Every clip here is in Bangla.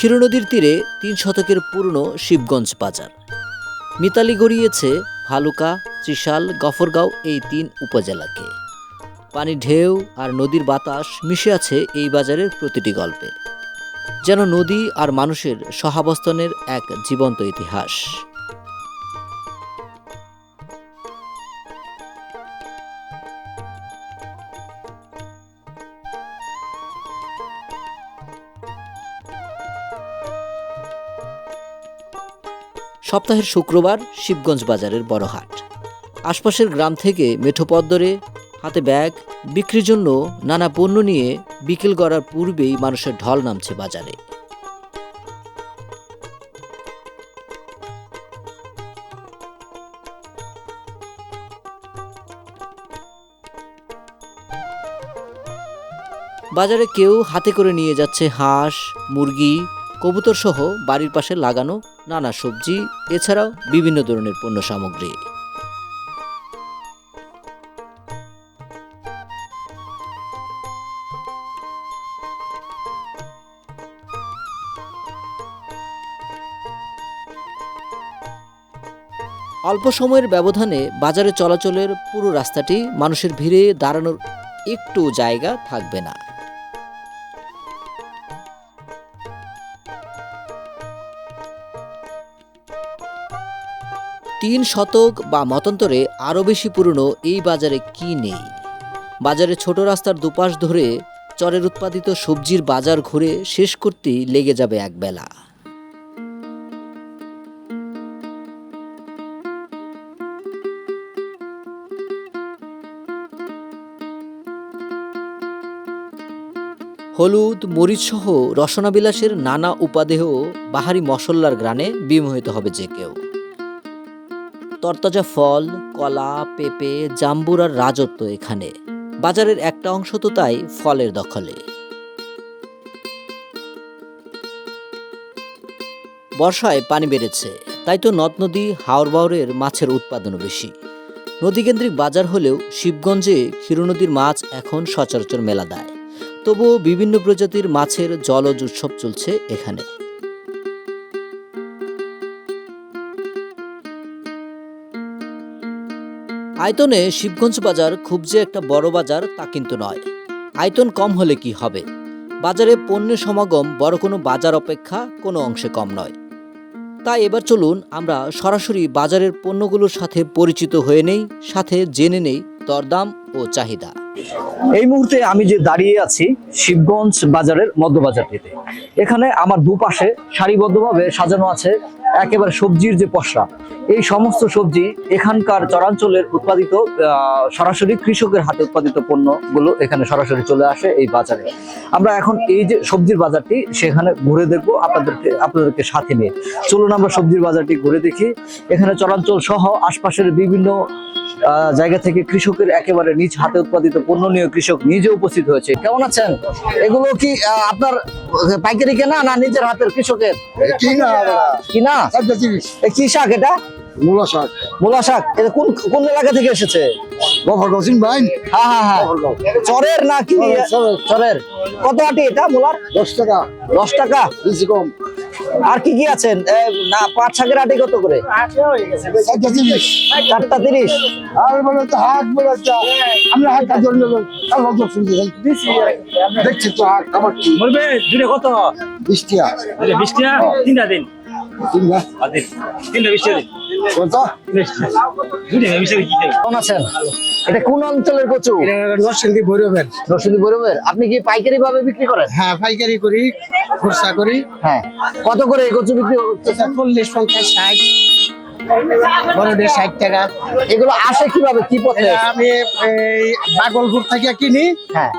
ক্ষীরনদীর তীরে তিন শতকের পুরনো শিবগঞ্জ বাজার। মিতালি গড়িয়েছে ভালুকা ত্রিশাল গফরগাঁও এই তিন উপজেলাকে। পানি ঢেউ আর নদীর বাতাস মিশে আছে এই বাজারের প্রতিটি গল্পে। যেন নদী আর মানুষের সহাবস্থানের এক জীবন্ত ইতিহাস। সপ্তাহের শুক্রবার শিবগঞ্জ বাজারের বড় হাট। আশপাশের গ্রাম থেকে মেঠোপথ ধরে হাতে ব্যাগ, বিক্রির জন্য নানা পণ্য নিয়ে বিকেল গড়ার পূর্বেই মানুষের ঢল নামছে বাজারে। বাজারে কেউ হাতে করে নিয়ে যাচ্ছে হাঁস, মুরগি কবুতর সহ বাড়ির পাশে লাগানো নানা সবজি, এছাড়াও বিভিন্ন ধরনের পণ্য সামগ্রী। অল্প সময়ের ব্যবধানে বাজারে চলাচলের পুরো রাস্তাটি মানুষের ভিড়ে দাঁড়ানোর একটু জায়গা থাকবে না। তিন শতক বা মতান্তরে আরও বেশি পুরনো এই বাজারে কি নেই? বাজারে ছোট রাস্তার দুপাশ ধরে চরের উৎপাদিত সবজির বাজার ঘুরে শেষ করতেই লেগে যাবে এক বেলা হলুদ মরিচসহ রসনাবিলাসের নানা উপাদেহ বাহারি মশল্লার গ্রানে বিমোহিত হবে যে কেউ। তরতাজা ফল, কলা, পেঁপে, জাম্বুর আর রাজত্ব এখানে। বাজারের একটা অংশ তো তাই ফলের দখলে। বর্ষায় পানি বেড়েছে, তাই তো নদ নদী হাওর বাওরের মাছের উৎপাদনও বেশি। নদীকেন্দ্রিক বাজার হলেও শিবগঞ্জে ক্ষীরনদীর মাছ এখন সচরাচর মেলা দেয়। তবুও বিভিন্ন প্রজাতির মাছের জলজ উৎসব চলছে এখানে। আয়তনে শিবগঞ্জ বাজার খুব যে একটা বড় বাজার তা কিন্তু নয়। আয়তন কম হলে কি হবে? বাজারে পণ্যের সমাগম বড় কোনো বাজার অপেক্ষা কোনো অংশে কম নয়। তাই এবার চলুন আমরা সরাসরি বাজারের পণ্যগুলোর সাথে পরিচিত হয়ে নেই, সাথে জেনে নেই দরদাম ও চাহিদা। এই মুহূর্তে আমি যে দাঁড়িয়ে আছি শিবগঞ্জ বাজারের মধ্যবাজারটিতে। এখানে আমার দুপাশে সারিবদ্ধভাবে সাজানো আছে একেবারে সবজির যে পসরা। এই সমস্ত সবজি এখানকার চরাঞ্চলের উৎপাদিত সরাসরি কৃষকের হাতে উৎপাদিত পণ্যগুলো এখানে সরাসরি চলে আসে এই বাজারে। আমরা এখন এই যে সবজির বাজারটি সেখানে ঘুরে দেখব আপনাদেরকে আপনাদেরকে সাথে নিয়ে। চলুন আমরা সবজির বাজারটি ঘুরে দেখি। এখানে চরাঞ্চল সহ আশপাশের বিভিন্ন জায়গা থেকে কৃষকের একেবারে নিজ হাতে উৎপাদিত পণ্য নিয়ে কৃষক নিজে উপস্থিত হয়েছে। কেমন আছেন? এগুলো কি আপনার পাইকারি কেনা না নিজের হাতের কৃষকের? কি কিনা কি শাক এটা? মূলা শাক। মূলা শাক। এটা কোন কোন এলাকা থেকে এসেছে? গফরগাঁও চিন ভাই হ্যাঁ হ্যাঁ হ্যাঁ। চরের না কি? চরের, চরের। চরের। কত আটি এটা মূলার? দশ টাকা। দশ টাকা। বেশি কম। আর কি কি আছেন? না পাঁচ শাকের আটি কত করে? চারটা তিরিশ। আর বলে তো হাট বলে আমরা শুনতে দেখছি তো হাট আমার কি? বলবে দূরে কত? বিশ টাকা তিনটা দিন। তিন না আর দিন। তিনটা বিশ দিন। কত দূরে বিশ টাকা কি দেবে কেমন আছেন? এটা কোন অঞ্চলের কচু? নরসিংদী ভৈরবের রসুদি বরবের আপনি কি পাইকারি ভাবে বিক্রি করেন? হ্যাঁ পাইকারি করি খরচা করি। হ্যাঁ। কত করে এই কচু বিক্রি করতেছেন চল্লিশ পঞ্চাশ ষাট। বড়দের ষাট টাকা। এগুলো আসে কীভাবে? কি পথে? আমি এই বাগলপুর থেকে কিনি। হ্যাঁ।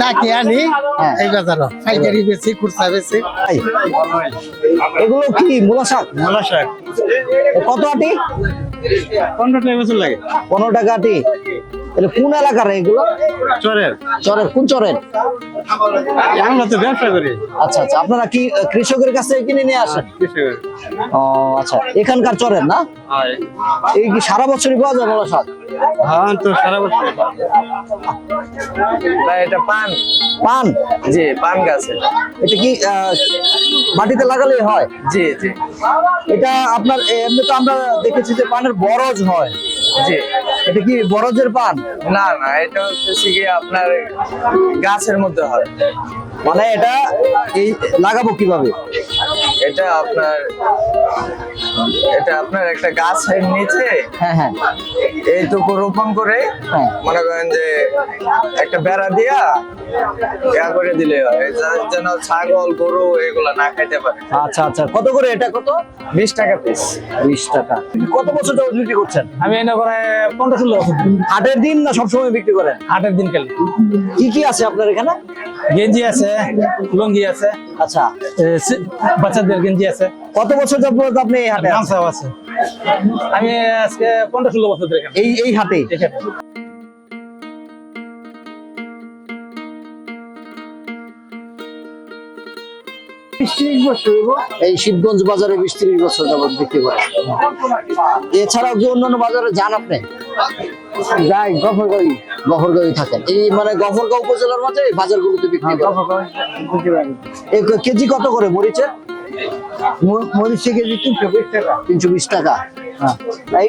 তাকে আনি? হ্যাঁ। এই বাজার পাইকারি বেশি খুচরা বেশি। এগুলো কি মূলা শাক? মূলা শাক। কত আটি? পনেরো টাকা বছর লাগে। পনেরো টাকা আটি। এটা কোন এলাকার এগুলো? চরের। চরের কোন চরের? আমরা তো ব্যবসা করি। আচ্ছা আচ্ছা আপনারা কি কৃষকের কাছ থেকে কিনে নিয়ে আসেন? ও আচ্ছা এখানকার চরের না? এই কি সারা বছরই পাওয়া যায় বলা শাক হ্যাঁ তো সারা বছর না এটা পান। পান? জি পান গাছে। এটা কি আহ, মাটিতে লাগালেই হয়? জি জি। এটা আপনার এমনি তো আমরা দেখেছি যে পানের বরজ হয়। জি। এটা কি বরজের পান? না না এটা হচ্ছে কি আপনার গাছের মধ্যে হয়। মানে এটা এই লাগাবো কীভাবে? এটা আপনার এটা আপনার একটা গাছের নিচে হ্যাঁ হ্যাঁ। এইটুকু রোপণ করে হ্যাঁ। মনে করেন যে একটা বেড়া দিয়া ইয়া করে দিলে হয়। যেন ছাগল গরু এগুলা না খাইতে পারে। আচ্ছা আচ্ছা। কত করে এটা কত? বিশ টাকা পিস বিশ টাকা। কত বছর যাবত বিক্রি করছেন? আমি এনে করে পনেরো হাটের দিন না সবসময় বিক্রি করেন? হাটের দিন খেলি। কি কি আছে আপনার এখানে? গেঞ্জি আছে লুঙ্গি আছে আচ্ছা। বাচ্চাদের গেঞ্জি আছে। কত বছর যাবত আপনি এই হাটে আছে। আমি আজকে পনেরো ষোলো বছর ধরে এই এই হাটে? এই শিবগঞ্জ বাজারে বিশ ত্রিশ বছর যাবত বিক্রি করে এছাড়াও কি অন্যান্য বাজারে যান আপনি? যাই থাকেন। এই মানে গফরগাঁও উপজেলার মাঝে এই বাজারগুলোতে বিক্রি করেন? এই কেজি কত করে মরিচের? মরিচ কেজি তিনশো বিশ টাকা। তিনশো বিশ টাকা।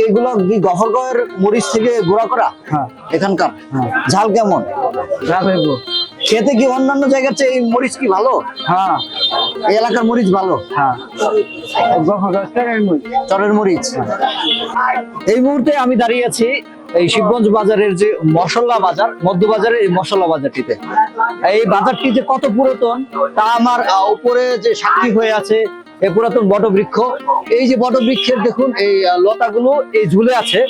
এইগুলো কি গফরগাঁওয়ের মরিচ থেকে গুঁড়া করা? এখানকার? ঝাল কেমন? খেতে কি অন্যান্য জায়গার চেয়ে এই মরিচ কি ভালো? হ্যাঁ। এই এলাকার মরিচ ভালো? হ্যাঁ। চরের মরিচ। এই মুহূর্তে আমি দাঁড়িয়ে আছি এই শিবগঞ্জ বাজারের যে মশলা বাজার মধ্য বাজারের এই মশলা বাজারটিতে। এই বাজারটি যে কত পুরাতন তা আমার উপরে যে সাক্ষী হয়ে আছে এই পুরাতন বটবৃক্ষ। এই যে বটবৃক্ষের দেখুন, এই লতাগুলো এই ঝুলে আছে।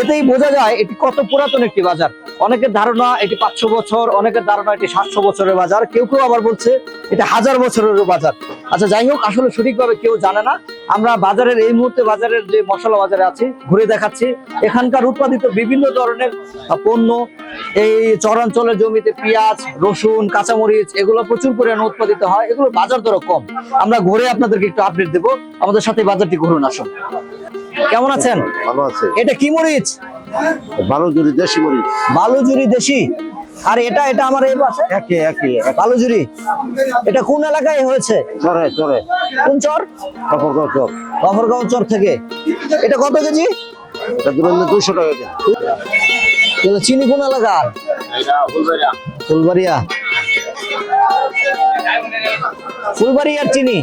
এতেই বোঝা যায় এটি কত পুরাতন একটি বাজার। অনেকের ধারণা এটি পাঁচশো বছর, অনেকের ধারণা এটি সাতশো বছরের বাজার। কেউ কেউ আবার বলছে এটা হাজার বছরের বাজার। আচ্ছা যাই হোক, আসলে সঠিকভাবে কেউ জানে না। আমরা বাজারের এই মুহূর্তে বাজারের যে মশলা বাজারে আছি ঘুরে দেখাচ্ছি। এখানকার উৎপাদিত বিভিন্ন ধরনের পণ্য এই চরাঞ্চলের জমিতে পেঁয়াজ রসুন কাঁচামরিচ এগুলো প্রচুর পরিমাণে উৎপাদিত হয়। এগুলো বাজার দর কম। আমরা ঘুরে আপনাদেরকে একটু আপডেট দেবো। আমাদের সাথে বাজারটি ঘুরুন আসুন। কেমন আছেন? ভালো আছে। এটা কি মরিচ? ভালো জুড়ি দেশি মরিচ। ভালো বালুজুরি দেশি? আর এটা এটা আমার এই পাশে। একে একে বালুজুরি এটা কোন এলাকায় হয়েছে? চরে চরে। কোন চর? কাপড় চর। গফরগাঁও চর থেকে। এটা কত কেজি? এটা দুইশো টাকা কেজি। চিনি কোন এলাকার? ফুলবাড়িয়া। ফুলবাড়িয়ার চিনি।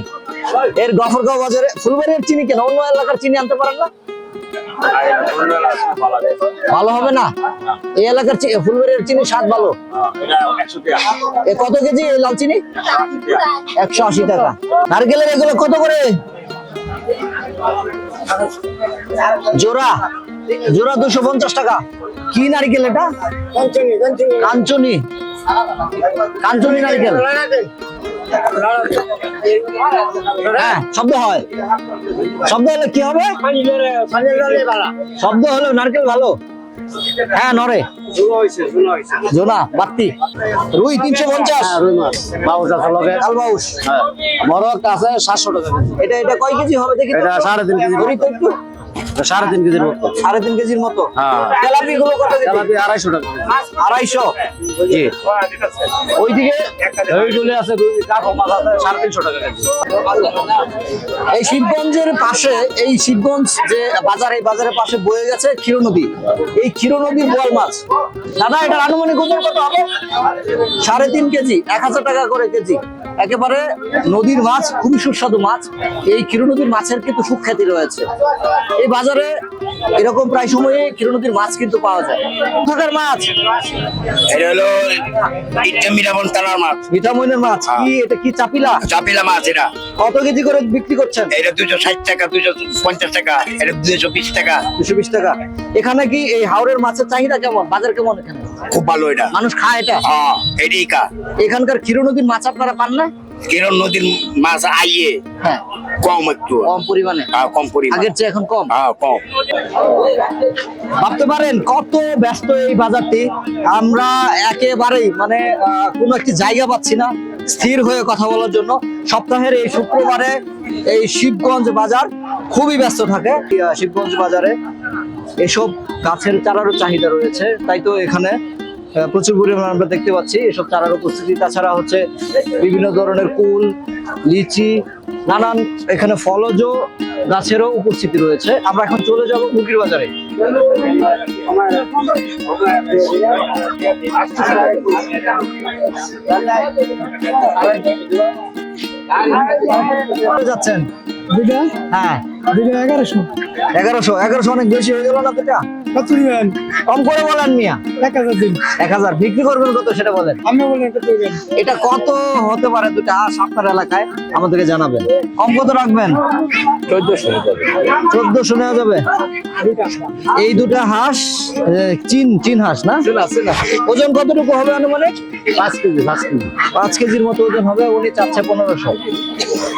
এর গফরগাঁও বাজারে ফুলবাড়িয়ার চিনি কেন? অন্য এলাকার চিনি আনতে পারেন না? ভালো হবে না? এই এলাকার ফুলবাড়িয়ার চিনি স্বাদ ভালো? এ কত কেজি এই লাল চিনি? একশো আশি টাকা। নারকেলের এগুলো কত করে? জোড়া? জোড়া দুশো পঞ্চাশ টাকা। কি নারকেল এটা? কাঞ্চনি। কাঞ্চনি নারকেল। হ্যাঁ শব্দ হয়। শব্দ হলে কি হবে? শব্দ হলে নারকেল ভালো। হ্যাঁ নরে জোনা বাত্তি। রুই তিনশো পঞ্চাশ। বাউস আছে লগে। কালবাউস বড় একটা আছে সাতশো টাকা এটা এটা কয় কেজি হবে দেখি সাড়ে তিন কেজি। এটা সাড়ে তিন কেজির মতো? সাড়ে তিন কেজির মতো? হ্যাঁ। তেলাপি গুলো কত তেলাপি আড়াইশো টাকা আড়াইশো? জি। ওইদিকে ওইগুলি আছে সাড়ে তিনশো টাকা এই শিবগঞ্জের পাশে এই শিবগঞ্জ যে বাজার এই বাজারের পাশে বয়ে গেছে ক্ষীর নদী। এই ক্ষীর নদীর বোয়াল মাছ। দাদা এটার আনুমানিক ওজন কত হবে? সাড়ে তিন কেজি এক হাজার টাকা করে কেজি। একেবারে নদীর মাছ খুবই সুস্বাদু মাছ। এই ক্ষীর নদীর মাছের কিন্তু সুখ্যাতি রয়েছে। এই বাজারে এরকম প্রায় সময়ে ক্ষীর নদীর মাছ কিন্তু পাওয়া যায়। কোথাকার মাছ? এটা হলো মিরাবন থানার মাছ। ভিটামিনের মাছ। কি এটা কি চাপিলা? চাপিলা মাছ এটা। কত কেজি করে বিক্রি করছেন? এটা দুশো ষাট টাকা দুশো পঞ্চাশ টাকা এটা দুশো বিশ টাকা। দুশো বিশ টাকা। এখানে কি এই হাওড়ের মাছের চাহিদা কেমন? বাজার কেমন এখানে? খুব ভালো এটা। মানুষ খায় এটা? হ্যাঁ এটাই কা। এখানকার ক্ষীর নদীর মাছ আপনারা পান না? কিরণ নদীর মাছ আইয়ে। হ্যাঁ। কম একটু। কম পরিমাণে? হ্যাঁ কম পরিমাণ। আগের চেয়ে এখন কম? হ্যাঁ কম। ভাবতে পারেন কত ব্যস্ত এই বাজারটি। আমরা একেবারেই মানে কোনো একটি জায়গা পাচ্ছি না স্থির হয়ে কথা বলার জন্য। সপ্তাহের এই শুক্রবারে এই শিবগঞ্জ বাজার খুবই ব্যস্ত থাকে। শিবগঞ্জ বাজারে এসব গাছের চারারও চাহিদা রয়েছে। তাই তো এখানে প্রচুর পরিমাণে আমরা দেখতে পাচ্ছি এসব চারার উপস্থিতি। তাছাড়া হচ্ছে বিভিন্ন ধরনের কুল, লিচি, নানান এখানে ফলজ গাছেরও উপস্থিতি রয়েছে। আমরা এখন চলে যাব মুরগির বাজারে। যাচ্ছেন? দুইটা? হ্যাঁ। দুইটা এগারোশো। এগারোশো এগারোশো অনেক বেশি হয়ে গেল না দুটা কত দিবেন কম করে বলেন মিয়া। এক হাজার দিন। এক হাজার বিক্রি করবেন কত সেটা বলেন। আমি বলেন কত এটা কত হতে পারে দুটা হাঁস আপনার এলাকায়? আমাদেরকে জানাবেন। কম কত রাখবেন? চোদ্দশো চোদ্দশো নেওয়া যাবে? এই দুটা হাঁস চীন চীন হাঁস না? ওজন কতটুকু হবে আনুমানিক? পাঁচ কেজি পাঁচ কেজি। পাঁচ কেজির মতো ওজন হবে উনি চাচ্ছে পনেরোশো।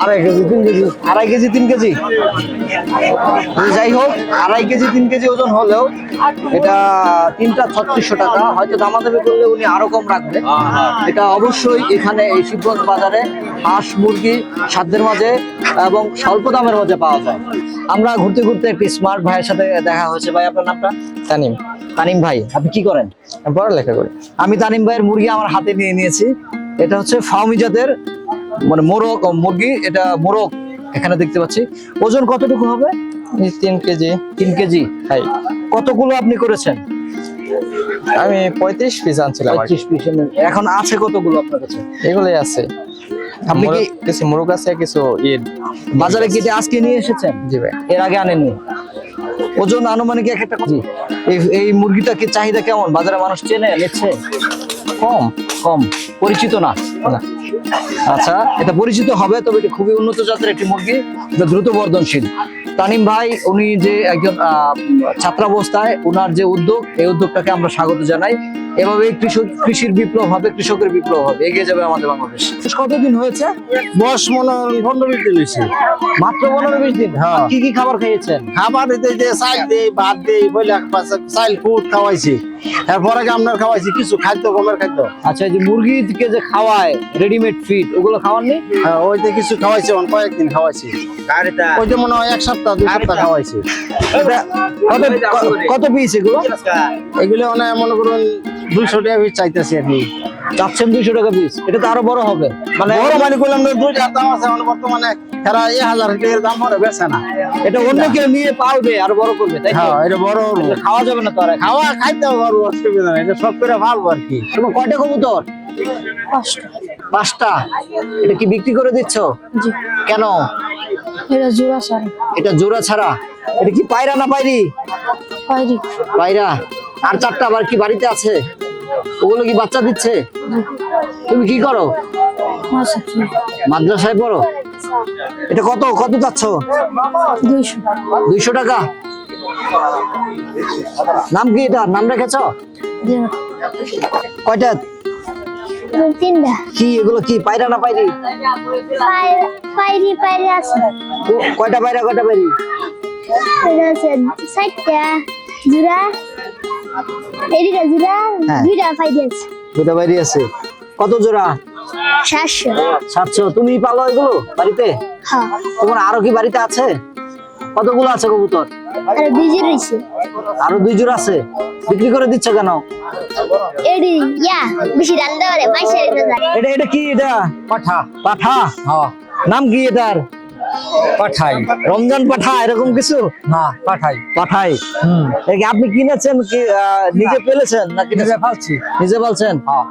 আড়াই কেজি তিন কেজি আড়াই কেজি তিন কেজি। যাই হোক আড়াই কেজি তিন কেজি ওজন হলেও এটা তিনটা ছত্রিশশো টাকা। হয়তো দামাদামি করলে উনি আরও কম রাখবে। এটা অবশ্যই এখানে এই শিবগঞ্জ বাজারে হাঁস মুরগি সাধ্যের মাঝে এবং স্বল্প দামের মধ্যে পাওয়া যায়। আমরা ঘুরতে ঘুরতে একটি স্মার্ট ভাইয়ের সাথে দেখা হয়েছে। ভাই আপনার নামটা? তানিম। তানিম ভাই আপনি কি করেন? পড়ালেখা করি। আমি তানিম ভাইয়ের মুরগি আমার হাতে নিয়ে নিয়েছি। এটা হচ্ছে ফাউমি জাতের মানে মোরগ মুরগি। এটা মোরগ এখানে দেখতে পাচ্ছি। ওজন কতটুকু হবে? তিন কেজি। তিন কেজি। হাই কতগুলো আপনি করেছেন? আমি পঁয়ত্রিশ পিস আনছিলাম পঁয়ত্রিশ পিস এখন আছে কতগুলো আপনার কাছে? এগুলোই আছে। আপনি কি মোরগ- কিছু মুরগ আছে কিছু ইয়ে। বাজারে কেটে আজকে নিয়ে এসেছেন? জি ভাই। এর আগে আনেননি? ওজন আনুমানিক এক একটা জি। এই মুরগিটা কি চাহিদা কেমন? বাজারে মানুষ চেনে নিচ্ছে? কম। কম। পরিচিত না? না। আচ্ছা এটা পরিচিত হবে তবে এটা খুবই উন্নত জাতের একটি মুরগি এটা দ্রুত বর্ধনশীল। তানিম ভাই উনি যে একজন ছাত্রাবস্থায় উনার যে উদ্যোগ এই উদ্যোগটাকে আমরা স্বাগত জানাই। এভাবে কৃষক কৃষির বিপ্লব হবে কৃষকের বিপ্লব হবে এগিয়ে যাবে আমাদের বাংলাদেশ। কতদিন হয়েছে? বয়স মনে পনেরো বিশ দিন হয়েছে। মাত্র পনেরো বিশ দিন? হ্যাঁ। কি কি খাবার খাইয়েছেন? খাবার দিতে যে চাল দেই ভাত দেই বলে চাল ফুট খাওয়াইছি। এরপরে আপনার খাওয়াইছি কিছু খাদ্য গমের খাদ্য। আচ্ছা এই যে মুরগিকে যে খাওয়ায় রেডিমেড ফিড ওগুলো খাওয়াননি? হ্যাঁ, ওইতে কিছু খাওয়াইছি অন কয়েকদিন খাওয়াইছি। ওইটা মনে হয় এক সপ্তাহ দুই সপ্তাহ খাওয়াইছি। কত কত পিস এগুলো? এগুলো মানে মনে করুন দুইশো টাকা পিস চাইতেছি আর কি চাচ্ছেন দুইশো টাকা পিস এটা তো আরও বড় হবে। মানে বড় মানে করলাম না দুই হাজার দাম আছে মানে বর্তমানে এরা এক হাজার টাকার দাম মনে বেছে না। এটা অন্য কেউ নিয়ে পালবে আরও বড় করবে তাই হ্যাঁ এটা বড় খাওয়া যাবে না তো আর। খাওয়া খাইতে পারব অসুবিধা নেই এটা সব করে ভালো আর কি। তোমার কয়টা কবুতর? পাঁচটা। এটা কি বিক্রি করে দিচ্ছ? কেন? এটা জোড়া সার এটা জোড়া ছাড়া? এটা কি পায়রা না পাইরি পাইরি পায়রা? আর চারটা আবার কি বাড়িতে আছে? ওগুলো কি বাচ্চা দিচ্ছে? তুমি কি করো? মাদ্রাসায় পড়ো? এটা কত? কত চাচ্ছ দুইশো। টাকা। নাম কি এটা? নাম রেখেছ? কয়টা? কি এগুলো কি পায়রা না পাইরি আছে। কয়টা পায়রা কয়টা পাইরি আছে। চারটা। জোড়া? এদিকে হ্যাঁ। দুইটা পাইরি আছে আছে কত জোড়া? সাতশো। সাতশো। তুমি পালো এগুলো বাড়িতে? হ্যাঁ। তোমার আরও কি বাড়িতে আছে? কতগুলো আছে কবুতর? আর দুই জোড়া রয়েছে আরও দুই জোড়া আছে? বিক্রি করে দিচ্ছ কেন? এডি ইয়া বেশি এটা এটা কি এটা? পাঠা। পাঠা? হ্যাঁ। নাম কি এটার? পাঠাই। রমজান পাঠা এরকম কিছু? না পাঠাই। পাঠাই? কি আপনি কিনেছেন কি নিজে পেলেছেন না কিনেছেন? ফালছি। নিজে পালছেন হ্যাঁ।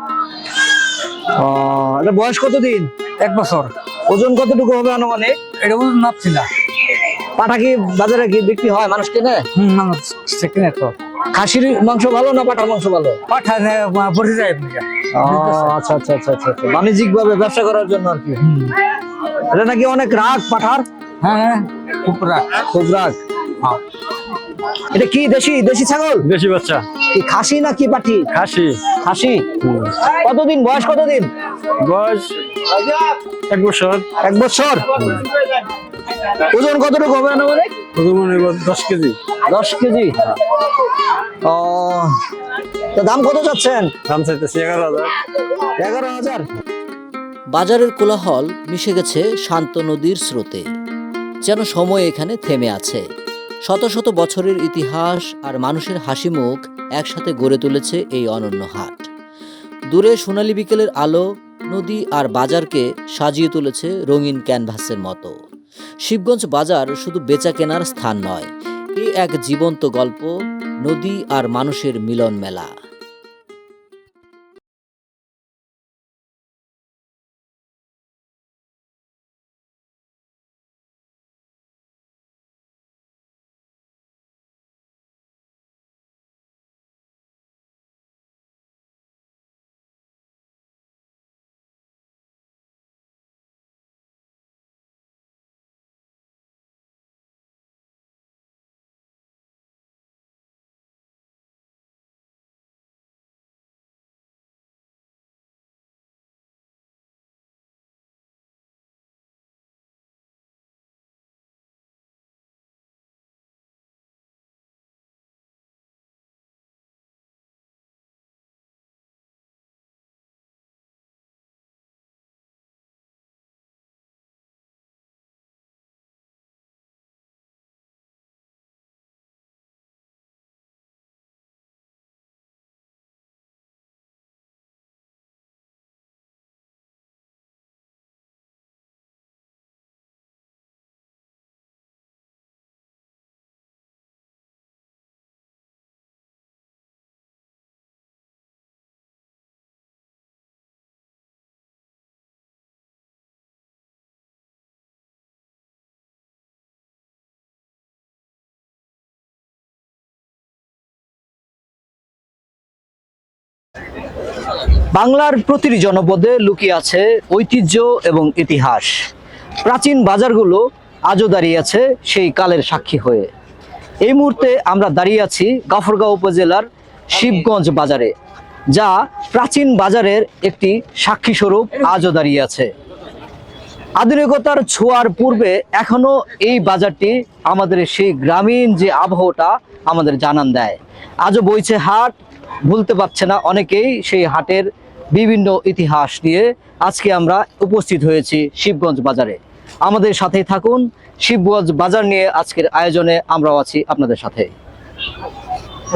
এটা বয়স কতদিন? এক বছর। ওজন কতটুকু হবে আনুমানিক? এটা বুঝুন নাপছি না পাঠা কি বাজারে কি বিক্রি হয়? মানুষ কিনে? হুম না সেকেন্ড তো। খাসির মাংস ভালো না পাঠার মাংস ভালো? পাঠা পড়ে যায়। আচ্ছা আচ্ছা আচ্ছা আচ্ছা। বাণিজ্যিক ভাবে ব্যবসা করার জন্য আর কি। এটা নাকি অনেক রাগ পাঠার? হ্যাঁ হ্যাঁ খুব রাগ। খুব রাগ। হ্যাঁ। এটা কি দেশি দেশি ছাগল? বেশি বাচ্চা। কি খাসি না কি পাঠি? খাসি। খাসি? কতদিন বয়স কতদিন? বয়স এক বছর। এক বছর? ওজন কতটুকু হবে আনুমানিক? মনে দশ কেজি। দশ কেজি? ও তো দাম কত চাচ্ছেন? দাম চাইতেছি এগারো হাজার। এগারো হাজার? বাজারের কোলাহল মিশে গেছে শান্ত নদীর স্রোতে। যেন সময় এখানে থেমে আছে। শত শত বছরের ইতিহাস আর মানুষের হাসি মুখ একসাথে গড়ে তুলেছে এই অনন্য হাট। দূরে সোনালী বিকেলের আলো, নদী আর বাজারকে সাজিয়ে তুলেছে রঙিন ক্যানভাসের মতো। শিবগঞ্জ বাজার শুধু বেচা কেনার স্থান নয়, এ এক জীবন্ত গল্প, নদী আর মানুষের মিলন মেলা। বাংলার প্রতিটি জনপদে লুকিয়ে আছে ঐতিহ্য এবং ইতিহাস। প্রাচীন বাজারগুলো আজও দাঁড়িয়ে আছে সেই কালের সাক্ষী হয়ে। এই মুহূর্তে আমরা দাঁড়িয়ে আছি গাফরগাঁও উপজেলার শিবগঞ্জ বাজারে, যা প্রাচীন বাজারের একটি সাক্ষী স্বরূপ আজও দাঁড়িয়ে আছে। আধুনিকতার ছোঁয়ার পূর্বে এখনও এই বাজারটি আমাদের সেই গ্রামীণ যে আবহাওয়াটা আমাদের জানান দেয়। আজও বইছে হাট ভুলতে পারছে না অনেকেই সেই হাটের বিভিন্ন ইতিহাস নিয়ে আজকে আমরা উপস্থিত হয়েছি শিবগঞ্জ বাজারে। আমাদের সাথেই থাকুন, শিবগঞ্জ বাজার নিয়ে আজকের আয়োজনে আমরাও আছি আপনাদের সাথে।